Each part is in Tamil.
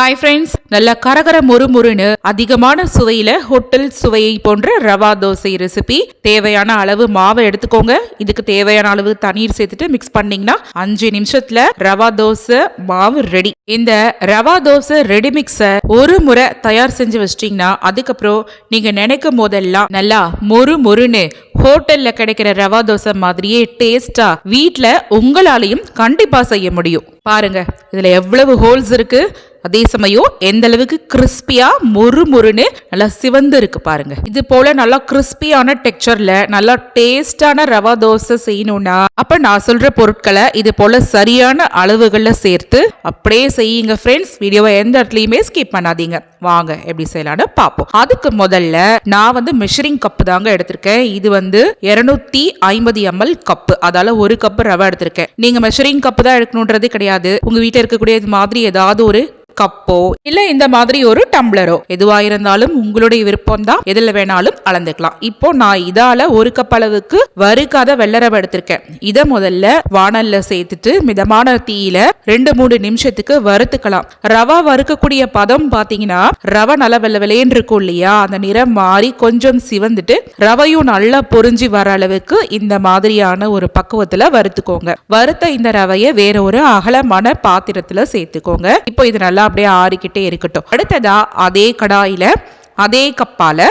ஹாய் ஃப்ரெண்ட்ஸ் நல்ல கரகர முறுமுறுன்னு அதிகமான சுவையில ஹோட்டல் சுவையை போன்ற ரவா தோசை ரெசிபி தேவையான அளவு மாவை எடுத்துக்கோங்க. இதுக்கு தேவையான அளவு தண்ணீர் சேர்த்துட்டு மிக்ஸ் பண்ணீங்கன்னா அஞ்சு நிமிஷத்துல ரவா தோசை மாவு ரெடி இந்த ரவா தோசை ரெடி மிக்ஸை ஒரு முறை தயார் செஞ்சு வச்சிட்டீங்கன்னா அதுக்கப்புறம் நீங்க நினைக்கும் போதெல்லாம் நல்லா மொறு மொறுன்னு ஹோட்டல்ல கிடைக்கிற ரவா தோசை மாதிரியே டேஸ்டா வீட்டில் உங்களாலையும் கண்டிப்பா செய்ய முடியும். பாருங்க இதுல எவ்வளவு ஹோல்ஸ் இருக்கு. அதே சமயம் எந்த அளவுக்கு கிறிஸ்பியா மொறு மொறுன்னு நல்லா சிவந்து இருக்கு பாருங்க. இது போல நல்லா கிறிஸ்பியான டெக்ஸ்சர்ல நல்லா டேஸ்டான ரவா தோசை செய்யணும்னா அப்ப நான் சொல்ற பொருட்களை இது போல சரியான அளவுகள்ல சேர்த்து அப்படியே செய்யுங்க ஃப்ரெண்ட்ஸ் வீடியோவை எந்த இடத்துலயுமே ஸ்கிப் பண்ணாதீங்க. வாங்க எப்படி செய்யலாம்னு பார்ப்போம். அதுக்கு முதல்ல நான் வந்து மெஷரிங் கப் தாங்க எடுத்திருக்கேன். இது வந்து இருநூத்தி ஐம்பது எம்எல் கப்பு அதால ஒரு கப் ரவை எடுத்திருக்கேன். நீங்க மெஷரிங் கப் தான் எடுக்கணுன்றது கிடையாது. உங்க வீட்டில் இருக்கக்கூடிய இது மாதிரி ஏதாவது ஒரு கப்போ இல்ல இந்த மாதிரி ஒரு டம்ளரோ. எதுவா இருந்தாலும் உங்களுடைய விருப்பம் தான் எதுல வேணாலும் அளந்துக்கலாம். இப்போ நான் இதால ஒரு கப் அளவுக்கு வறுக்காத வெள்ளரவை எடுத்திருக்கேன். இத முதல்ல வானல்ல சேர்த்துட்டு மிதமான தீயில ரெண்டு மூணு நிமிஷத்துக்கு வறுத்துக்கலாம். ரவா வறுக்கக்கூடிய பதம் பாத்தீங்கன்னா ரவை நல்ல வெள்ள வெள்ளையன் இருக்கும் இல்லையா? அந்த நிறம் மாறி கொஞ்சம் சிவந்துட்டு ரவையும் நல்லா பொறிஞ்சி வர அளவுக்கு இந்த மாதிரியான ஒரு பக்குவத்துல வறுத்துக்கோங்க. வறுத்த இந்த ரவையை வேற ஒரு அகலமான பாத்திரத்துல சேர்த்துக்கோங்க. இப்போ இது நல்லா அப்படியே ஆறிக்கிட்டே இருக்கட்டும். அடுத்ததா அதே கடாயில அதே கப்பால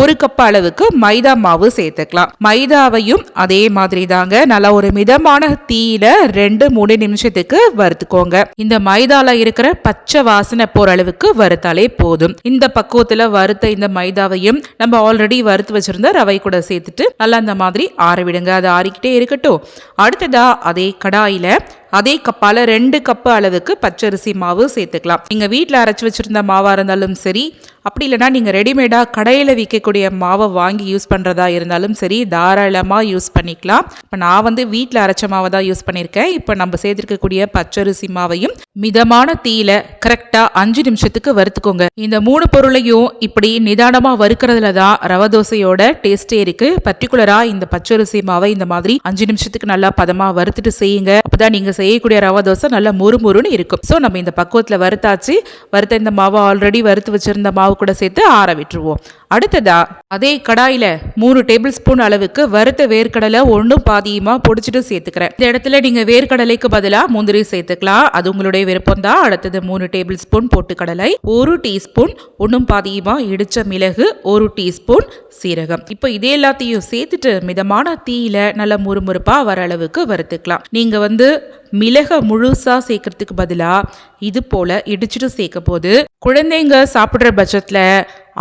ஒரு கப் அளவுக்கு மைதா மாவு சேர்த்துக்கலாம். மைதாவையும் அதே மாதிரி தாங்க நல்லா ஒரு மிதமான தீயில ரெண்டு மூணு நிமிஷத்துக்கு வறுத்துக்கோங்க. இந்த மைதால இருக்கிற பச்சை வாசனை போற அளவுக்கு வறுத்தாலே போதும். இந்த பக்குவத்துல வறுத்த இந்த மைதாவையும் நம்ம ஆல்ரெடி வறுத்து வச்சிருந்த ரவை கூட சேர்த்துட்டு நல்லா இந்த மாதிரி ஆற விடுங்க. அது ஆறிக்கிட்டே இருக்கட்டும். அடுத்ததா அதே கடாயில அதே கப்பால ரெண்டு கப்பு அளவுக்கு பச்சரிசி மாவு சேர்த்துக்கலாம். நீங்க வீட்டில் அரைச்சி வச்சிருந்த மாவா இருந்தாலும் சரி அப்படி இல்லைன்னா நீங்கள் ரெடிமேடாக கடையில் விற்கக்கூடிய மாவை வாங்கி யூஸ் பண்ணுறதா இருந்தாலும் சரி தாராளமாக யூஸ் பண்ணிக்கலாம். இப்போ நான் வந்து வீட்டில் அரைச்ச மாவை தான் யூஸ் பண்ணியிருக்கேன் இப்போ நம்ம சேர்த்துருக்கக்கூடிய பச்சரிசி மாவையும் மிதமான தீயில கரெக்டாக அஞ்சு நிமிஷத்துக்கு வறுத்துக்கோங்க. இந்த மூணு பொருளையும் இப்படி நிதானமாக வறுக்கிறதுல தான் ரவ தோசையோட டேஸ்டே இருக்கு. பர்டிகுலராக இந்த பச்சரிசி மாவை இந்த மாதிரி அஞ்சு நிமிஷத்துக்கு நல்லா பதமாக வறுத்துட்டு செய்யுங்க. அப்போதான் நீங்கள் செய்யக்கூடிய ரவா தோசை நல்லா முறுமுறுன்னு இருக்கும். ஸோ நம்ம இந்த பக்குவத்தில் வறுத்தாச்சு. வறுத்த இந்த மாவை ஆல்ரெடி வறுத்து வச்சுருந்த மாவு கூட சேர்த்து ஆற விட்டுருவோம். அடுத்ததா? அதே கடாயில மூணு டேபிள் ஸ்பூன் அளவுக்கு வறுத்த வேர்க்கடலை ஒன்றும் பாதியுமா பொடிச்சிட்டு சேர்த்துக்கிறேன். இந்த இடத்துல நீங்க வேர்க்கடலைக்கு பதிலாக முந்திரி சேர்த்துக்கலாம். அது உங்களுடைய விருப்பம் தான் அடுத்தது மூணு டேபிள் ஸ்பூன் பொட்டுக்கடலை ஒரு டீஸ்பூன் ஒன்றும் பாதியுமா இடிச்ச மிளகு ஒரு டீஸ்பூன் சீரகம். இப்போ இதே எல்லாத்தையும் சேர்த்துட்டு மிதமான தீயில நல்ல முறுமுறுப்பா வர அளவுக்கு வறுத்துக்கலாம். நீங்க வந்து மிளக முழுசா சேர்க்கறதுக்கு பதிலாக இது போல இடிச்சிட்டு சேர்க்க போது குழந்தைங்க சாப்பிட்ற பட்சத்தில்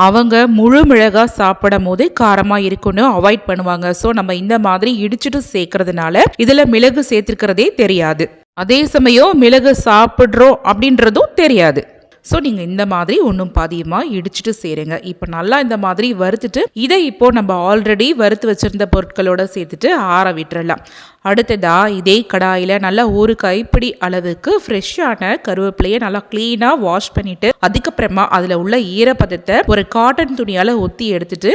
அவங்க முழு மிளகா சாப்பிடும் போது காரமாக இருக்குன்னு அவாய்ட் பண்ணுவாங்க. ஸோ நம்ம இந்த மாதிரி இடிச்சிட்டு சேர்க்கறதுனால இதில் மிளகு சேர்த்துருக்கிறதே தெரியாது. அதே சமயம் மிளகு சாப்பிட்றோம் அப்படின்றதும் தெரியாது. ஸோ நீங்கள் இந்த மாதிரி ஒன்றும் பாதியமாக இடிச்சிட்டு சேருங்க. இப்போ நல்லா இந்த மாதிரி வறுத்துட்டு இதை இப்போது நம்ம ஆல்ரெடி வறுத்து வச்சுருந்த பொருட்களோட சேர்த்துட்டு ஆற விட்டுறலாம். அடுத்ததாக இதே கடாயில் நல்லா ஒரு கைப்பிடி அளவுக்கு ஃப்ரெஷ்ஷான கருவேப்பிலையை நல்லா க்ளீனாக வாஷ் பண்ணிவிட்டு அதுக்கப்புறமா அதில் உள்ள ஈரப்பதத்தை ஒரு காட்டன் துணியால் ஒத்தி எடுத்துட்டு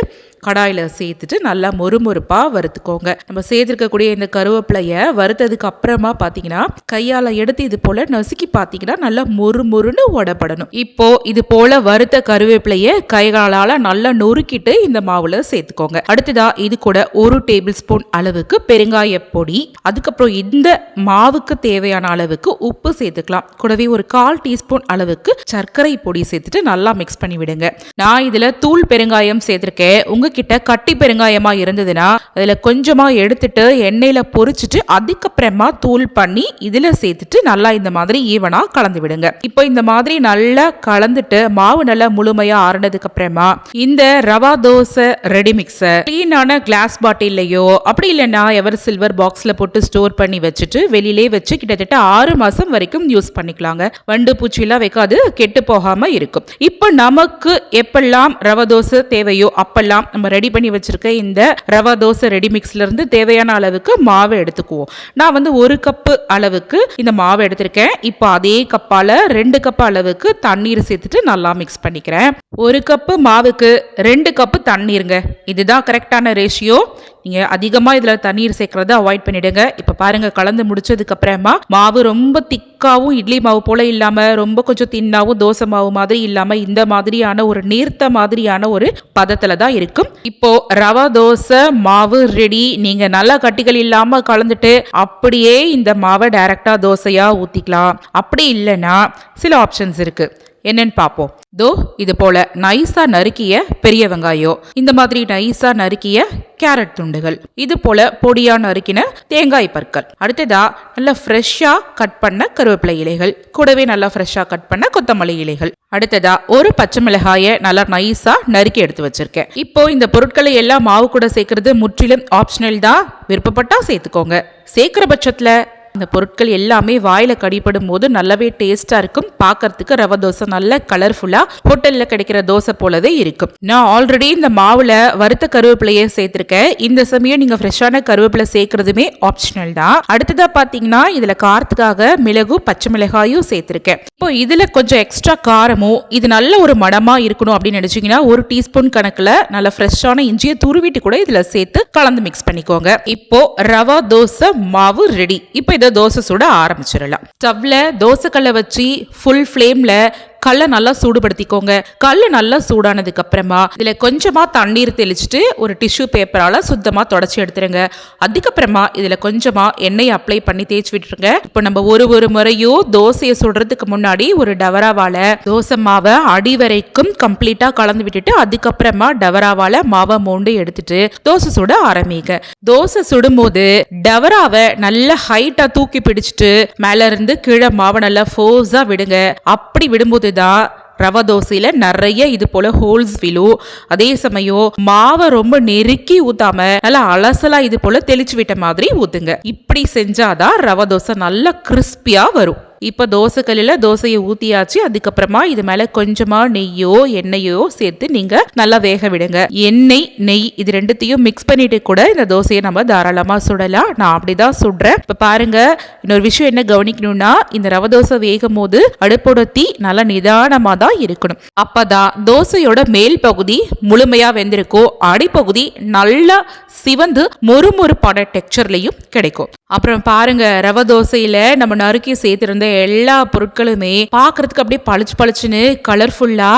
கடாயில் சேர்த்துட்டு நல்லா மொறுமொறுப்பாக வறுத்துக்கோங்க. நம்ம சேர்த்துருக்கக்கூடிய இந்த கருவேப்பிலையை வறுத்ததுக்கு அப்புறமா பார்த்தீங்கன்னா கையால் எடுத்து இது போல் நசுக்கி பார்த்தீங்கன்னா நல்லா மொறு மொறுன்னு உடப்படணும். இப்போ இது போல் வறுத்த கருவேப்பிலையை கைகாலால் நல்லா நொறுக்கிட்டு இந்த மாவில் சேர்த்துக்கோங்க. அடுத்ததாக இது கூட ஒரு டேபிள் ஸ்பூன் அளவுக்கு பெருங்காய பொடி அதுக்கப்புறம் இந்த மாவுக்கு தேவையான அளவுக்கு உப்பு சேர்த்துக்கலாம். கூடவே ஒரு கால் டீஸ்பூன் அளவுக்கு சர்க்கரை பொடி சேர்த்துட்டு நல்லா மிக்ஸ் பண்ணி விடுங்க. நான் இதுல தூள் பெருங்காயம் சேர்த்திருக்கேன். உங்ககிட்ட கட்டி பெருங்காயமா இருந்ததுன்னா அதுல கொஞ்சமா எடுத்துட்டு எண்ணெயில பொறிச்சிட்டு அதுக்கப்புறமா தூள் பண்ணி இதுல சேர்த்துட்டு நல்லா இந்த மாதிரி ஈவனா கலந்து விடுங்க. இப்போ இந்த மாதிரி நல்லா கலந்துட்டு மாவு நல்லா முழுமையா ஆறுனதுக்கு அப்புறமா இந்த ரவா தோசை ரெடி மிக்ஸை கிளீனான கிளாஸ் பாட்டில்லையோ அப்படி இல்லைன்னா எவர் சில்வர் பாக்ஸில் போட்டு ஸ்டோர் பண்ணி வச்சுட்டு வெளியிலே வச்சு கிட்டத்தட்ட ஆறு மாசம் வரைக்கும் யூஸ் பண்ணிக்கலாங்க. வண்டு பூச்சியெல்லாம் வைக்காது கெட்டு போகாம இருக்கும். இப்போ நமக்கு எப்பெல்லாம் ரவா தோசை தேவையோ அப்பெல்லாம் நம்ம ரெடி பண்ணி வச்சிருக்க இந்த ரவா தோசை ரெடி மிக்ஸ்லேருந்து தேவையான அளவுக்கு மாவு எடுத்துக்குவோம். நான் வந்து ஒரு கப்பு அளவுக்கு இந்த மாவு எடுத்திருக்கேன். இப்போ அதே கப்பால ரெண்டு கப் அளவுக்கு தண்ணீர் சேர்த்துட்டு நல்லா மிக்ஸ் பண்ணிக்கிறேன். ஒரு கப்பு மாவுக்கு ரெண்டு கப்பு தண்ணீருங்க. இதுதான் கரெக்டான ரேஷியோ நீங்க அதிகமா இதுல தண்ணீர் சேர்க்குறத அவாய்ட் பண்ணி பண்ணிடுங்க. இப்ப பாருங்க கலந்து முடிச்சதுக்கு அப்புறமா மாவு ரொம்ப திக்காவும் இட்லி மாவு போல இல்லாம ரொம்ப கொஞ்சம் தின்னாவும் தோசை மாவு மாதிரி இல்லாம இந்த மாதிரியான ஒரு நீர்த்த மாதிரியான ஒரு பதத்துல தான் இருக்கும். இப்போ ரவா தோசை மாவு ரெடி நீங்க நல்லா கட்டிகள் இல்லாம கலந்துட்டு அப்படியே இந்த மாவை டைரக்டா தோசையா ஊத்திக்கலாம். அப்படி இல்லைன்னா சில ஆப்ஷன்ஸ் இருக்கு. என்னன்னு பார்ப்போம். தோ இது போல நைஸா நறுக்கிய பெரிய வெங்காயம் இந்த மாதிரி நைஸா நறுக்கிய கேரட் துண்டுகள் இது போல பொடியா நறுக்கின தேங்காய் பற்கள். அடுத்ததா நல்லா ஃப்ரெஷ்ஷா கட் பண்ண கருவேப்பிலை இலைகள் கூடவே நல்லா ஃப்ரெஷ்ஷா கட் பண்ண கொத்தமல்லி இலைகள். அடுத்ததா ஒரு பச்சை மிளகாயை நல்லா நைஸா நறுக்கி எடுத்து வச்சிருக்கேன். இப்போ இந்த பொருட்களை எல்லாம் மாவு கூட சேர்க்கறது முற்றிலும் ஆப்ஷனல் தான். விருப்பப்பட்டா சேர்த்துக்கோங்க. சேர்க்கிற பட்சத்துல இந்த பொருட்கள் எல்லாமே வாயில கடிப்படும் போது நல்லாவே டேஸ்டா இருக்கும். பார்க்கறதுக்கு ரவை தோசை நல்ல கலர்ஃபுல்லா ஹோட்டல்ல கிடைக்கிற தோசை போலவே இருக்கும். நான் ஆல்ரெடி இந்த மாவுல வறுத்த கருவேப்பிலையே சேர்த்திருக்கேன். இந்த சமயம் நீங்க ஃப்ரெஷ்ஷான கருவேப்பிலை சேர்க்கறதுமே ஆப்ஷனல் தான். அடுத்ததா பாத்தீங்கன்னா இதுல காரத்துக்காக மிளகு பச்சை மிளகாயும் சேர்த்திருக்கேன். இப்போ இதுல கொஞ்சம் எக்ஸ்ட்ரா காரமும் இது நல்ல ஒரு மடமா இருக்கணும் அப்படின்னு நினைச்சீங்கன்னா ஒரு டீஸ்பூன் கணக்குல நல்ல ஃப்ரெஷ்ஷான இஞ்சியை துருவிட்டு கூட இதுல சேர்த்து கலந்து மிக்ஸ் பண்ணிக்கோங்க. இப்போ ரவா தோசை மாவு ரெடி இப்போ இதை தோசை சுட ஆரம்பிச்சிடலாம். ஸ்டவ்ல தோசைக்கல்லை வச்சு ஃபுல் ஃப்ளேம்ல கல்லை நல்லா சூடுபடுத்திக்கோங்க. கல் நல்லா சூடானதுக்கு அப்புறமா இதுல கொஞ்சமா தண்ணீர் தெளிச்சுட்டு ஒரு டிஷ்யூ பேப்பரால சுத்தமா தொடச்சி எடுத்துருங்க. அதுக்கப்புறமா இதுல கொஞ்சமா எண்ணெய் அப்ளை பண்ணி தேய்ச்சி விட்டுருங்க. இப்போ நம்ம ஒரு ஒரு முறையும் தோசையை சுடுறதுக்கு முன்னாடி ஒரு டவராவால தோசை மாவை அடி வரைக்கும் கம்ப்ளீட்டா கலந்து விட்டுட்டு அதுக்கப்புறமா டவராவால மாவை மோண்டு எடுத்துட்டு தோசை சுட ஆரம்பிங்க. தோசை சுடும்போது டவராவை நல்ல ஹைட்டா தூக்கி பிடிச்சிட்டு மேல இருந்து கீழே மாவை நல்லா ஃபோர்ஸா விடுங்க. அப்படி விடும்போது தான் ரவை தோசையில் நிறைய இது போல் ஹோல்ஸ் விழும் அதே சமயம் மாவை ரொம்ப நெருக்கி ஊற்றாம நல்லா அலசலாக இது போல் தெளிச்சு விட்ட மாதிரி ஊற்றுங்க இப்படி செஞ்சாதான் ரவை தோசை நல்லா கிறிஸ்பியாக வரும். இப்போ தோசைக்கல்லில் தோசையை ஊற்றியாச்சு அதுக்கப்புறமா இது மேலே கொஞ்சமாக நெய்யோ எண்ணெயோ சேர்த்து நீங்கள் நல்லா வேக விடுங்க. எண்ணெய் நெய் இது ரெண்டுத்தையும் மிக்ஸ் பண்ணிட்டு கூட இந்த தோசையை நம்ம தாராளமாக சுடலாம். நான் அப்படி தான் சுடுறேன். இப்போ பாருங்க இன்னொரு விஷயம் என்ன கவனிக்கணும்னா இந்த ரவை தோசை வேகும் போது அடுப்போட தீ நல்லா நிதானமாக தான் இருக்கணும். அப்பதான் தோசையோட மேல் பகுதி முழுமையாக வெந்திருக்கும் அடிப்பகுதி நல்லா சிவந்து மொறுமொறுப்பான டெக்ஸ்சர்லையும் கிடைக்கும். அப்புறம் பாருங்க ரவை தோசையில் நம்ம நறுக்கி சேர்த்திருந்த எல்லா பொருட்களுமே பார்க்கறதுக்கு அப்படியே பளிச்சு பளிச்சுன்னு கலர்ஃபுல்லா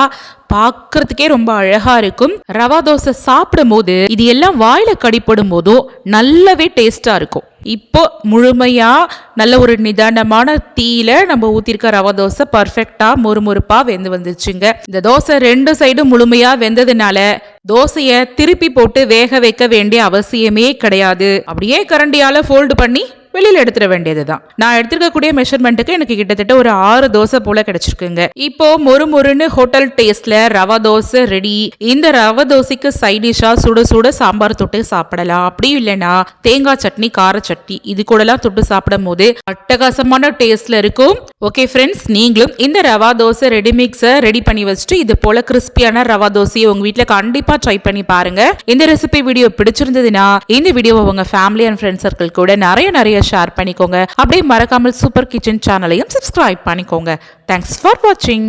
பார்க்கறதுக்கே ரொம்ப அழகா இருக்கும். ரவா தோசை சாப்பிடும் போது இது எல்லாம் வாயில கடிப்படும் போதும் நல்லாவே டேஸ்டா இருக்கும். இப்போ முழுமையா நல்ல ஒரு நிதானமான தீயில நம்ம ஊத்திருக்க ரவா தோசை பர்ஃபெக்டா மொறுமொறுப்பா வெந்து வந்துச்சுங்க இந்த தோசை ரெண்டு சைடும் முழுமையா வெந்ததுனால தோசைய திருப்பி போட்டு வேக வைக்க வேண்டிய அவசியமே கிடையாது. அப்படியே கரண்டியால ஃபோல்டு பண்ணி வெளியில எடுத்துட வேண்டியதுதான். நான் எடுத்துருக்கக்கூடிய மெஷர்மெண்ட்டுக்கு எனக்கு கிட்டத்தட்ட ஒரு ஆறு தோசை போல கிடைச்சிருக்குங்க. இப்போ மொறு மொறுன்னு ஹோட்டல் டேஸ்ட்ல ரவா தோசை ரெடி இந்த ரவா தோசைக்கு சைடிஷா சுட சுட சாம்பார் தொட்டு சாப்பிடலாம். அப்படியும் இல்லைன்னா தேங்காய் சட்னி கார சட்னி இது கூடலாம் தொட்டு சாப்பிடும் போது அட்டகாசமான டேஸ்ட்ல இருக்கும். ஓகே ஃப்ரெண்ட்ஸ் நீங்களும் இந்த ரவா தோசை ரெடி மிக்ஸை ரெடி பண்ணி வச்சுட்டு இது போல கிறிஸ்பியான ரவா தோசையை உங்க வீட்டில் கண்டிப்பா ட்ரை பண்ணி பாருங்க. இந்த ரெசிபி வீடியோ பிடிச்சிருந்ததுன்னா இந்த வீடியோவை உங்க ஃபேமிலி அண்ட் ஃப்ரெண்ட் சர்க்கிள் கூட நிறைய நிறைய ஷேர் பண்ணிக்கோங்க. அப்படியே மறக்காமல் சூப்பர் கிச்சன் சேனலையும் சப்ஸ்கிரைப் பண்ணிக்கோங்க. தேங்க்ஸ் ஃபார் வாட்சிங்